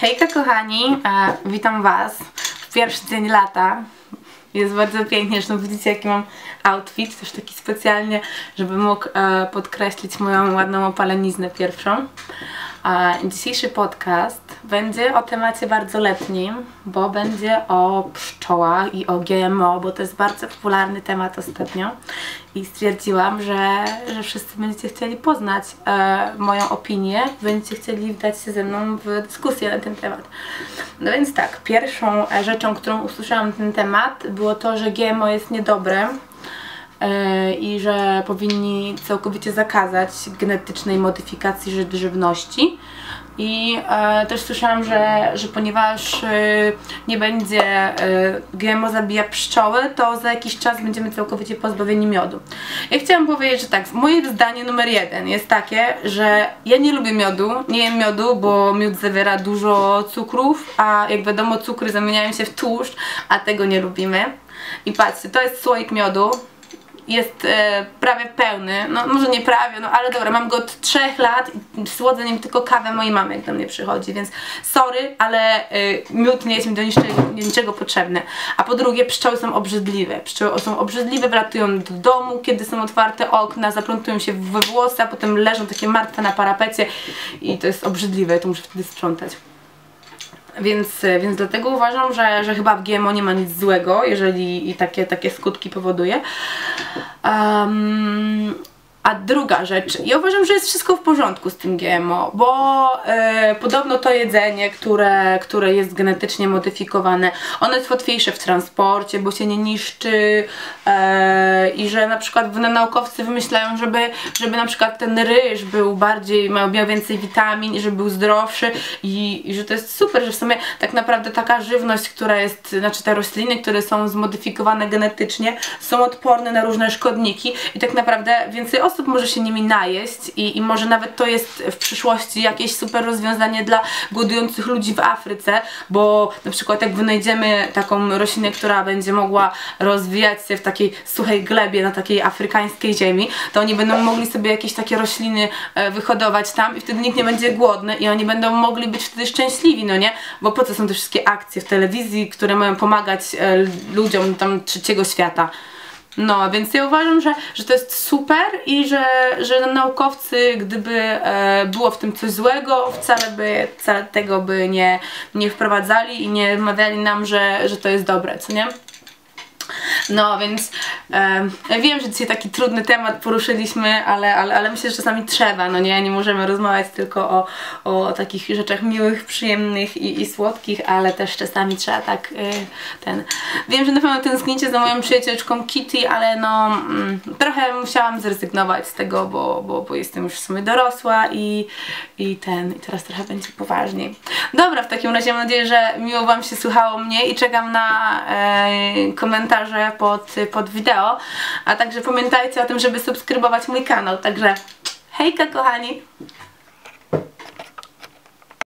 Hejka kochani, e, witam was w pierwszy dzień lata. Jest bardzo pięknie, zresztą widzicie jaki mam outfit, też taki specjalnie, żeby mógł e, podkreślić moją ładną opaleniznę pierwszą. A dzisiejszy podcast będzie o temacie bardzo letnim, bo będzie o pszczołach i o GMO, bo to jest bardzo popularny temat ostatnio i stwierdziłam, że, że wszyscy będziecie chcieli poznać e, moją opinię, będziecie chcieli wdać się ze mną w dyskusję na ten temat. No więc tak, pierwszą rzeczą, którą usłyszałam na ten temat było to, że GMO jest niedobre e, i że powinni całkowicie zakazać genetycznej modyfikacji ży żywności. I e, też słyszałam, że, że ponieważ e, nie będzie e, GMO zabija pszczoły, to za jakiś czas będziemy całkowicie pozbawieni miodu. Ja chciałam powiedzieć, że tak, moje zdanie numer jeden jest takie, że ja nie lubię miodu, nie jem miodu, bo miód zawiera dużo cukrów, a jak wiadomo cukry zamieniają się w tłuszcz, a tego nie lubimy. I patrzcie, to jest słoik miodu, jest e, prawie pełny, no może nie prawie, no ale dobra, mam go od 3 lat i słodzę nim tylko kawę mojej mamy, jak do mnie przychodzi, więc sorry, ale e, miód nie jest mi do niczego, niczego potrzebny. A po drugie, pszczoły są obrzydliwe. Pszczoły są obrzydliwe, wlatują do domu, kiedy są otwarte okna, zaplątują się we włosy, a potem leżą takie martwe na parapecie i to jest obrzydliwe, to muszę wtedy sprzątać. Więc, więc dlatego uważam, że, że chyba w GMO nie ma nic złego, jeżeli i takie, takie skutki powoduje. Um, a druga rzecz, ja uważam, że jest wszystko w porządku z tym GMO, bo e, podobno to jedzenie, które, które jest genetycznie modyfikowane, ono jest łatwiejsze w transporcie, bo się nie niszczy e, i że na przykład naukowcy wymyślają, żeby, żeby na przykład ten ryż był bardziej, miał, miał więcej witamin i żeby był zdrowszy i, i że to jest super, że w sumie tak naprawdę taka żywność, która jest, znaczy te rośliny, które są zmodyfikowane genetycznie, są odporne na różne szkodniki i tak naprawdę więcej osób może się nimi najeść i, i może nawet to jest w przyszłości jakieś super rozwiązanie dla głodujących ludzi w Afryce, bo na przykład jak wynajdziemy taką roślinę, która będzie mogła rozwijać się w takiej suchej glebie na takiej afrykańskiej ziemi, to oni będą mogli sobie jakieś takie rośliny e, wyhodować tam i wtedy nikt nie będzie głodny i oni będą mogli być wtedy szczęśliwi, no nie? Bo po co są te wszystkie akcje w telewizji, które mają pomagać e, ludziom tam trzeciego świata? No, więc ja uważam, że, że to jest super i że, że naukowcy, gdyby e, było w tym coś złego, wcale by wcale tego by nie, nie wprowadzali i nie mawiali nam, że, że to jest dobre, co nie? No, więc wiem, że dzisiaj taki trudny temat poruszyliśmy, ale, ale, ale myślę, że czasami trzeba, no nie? Nie możemy rozmawiać tylko o, o takich rzeczach miłych, przyjemnych i, i słodkich, ale też czasami trzeba tak y, ten... Wiem, że na pewno tęsknicie za moją przyjacielczką Kitty, ale no mm, trochę musiałam zrezygnować z tego, bo, bo, bo jestem już w sumie dorosła i, i ten, i teraz trochę będzie poważniej. Dobra, w takim razie mam nadzieję, że miło Wam się słuchało mnie i czekam na e, komentarze pod, pod wideo, a także pamiętajcie o tym, żeby subskrybować mój kanał, także hejka kochani!